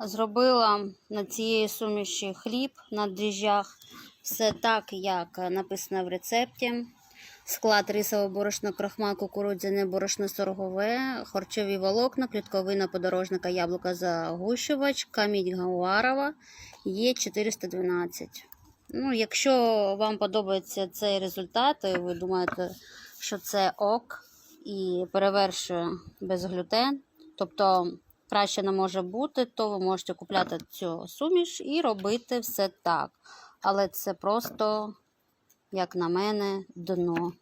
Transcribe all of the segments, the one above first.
Зробила на цієї суміші хліб на дріжджах. Все так, як написано в рецепті. Склад рисове борошно, крахмал, кукурудзяне борошно соргове, харчові волокна, клітковина подорожника, яблука загущувач, камінь Гауарова є 412. Ну, якщо вам подобається цей результат, і ви думаєте, що це ок і перевершує безглютен, тобто краще не може бути, то ви можете купляти цю суміш і робити все так. Але це просто, як на мене, дно.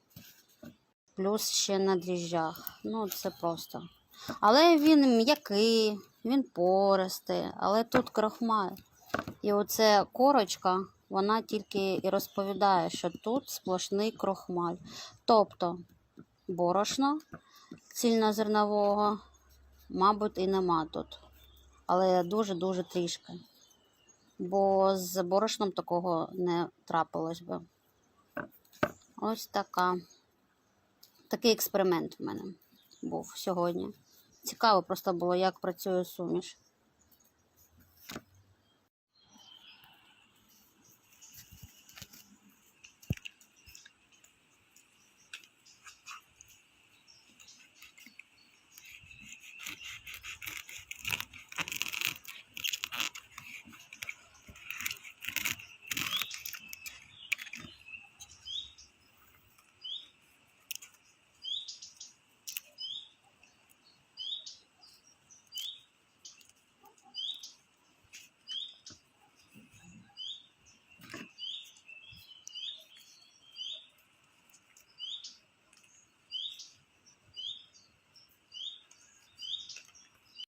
Плюс ще на дріжджах. Ну, це просто. Але він м'який, він пористий, але тут крахмаль. І оце корочка, вона тільки і розповідає, що тут сплошний крохмаль. Тобто борошно цільнозернового, мабуть, і нема тут. Але дуже-дуже трішки. Бо з борошном такого не трапилось би. Ось така. Такий експеримент в мене був сьогодні. Цікаво просто було, як працює суміш.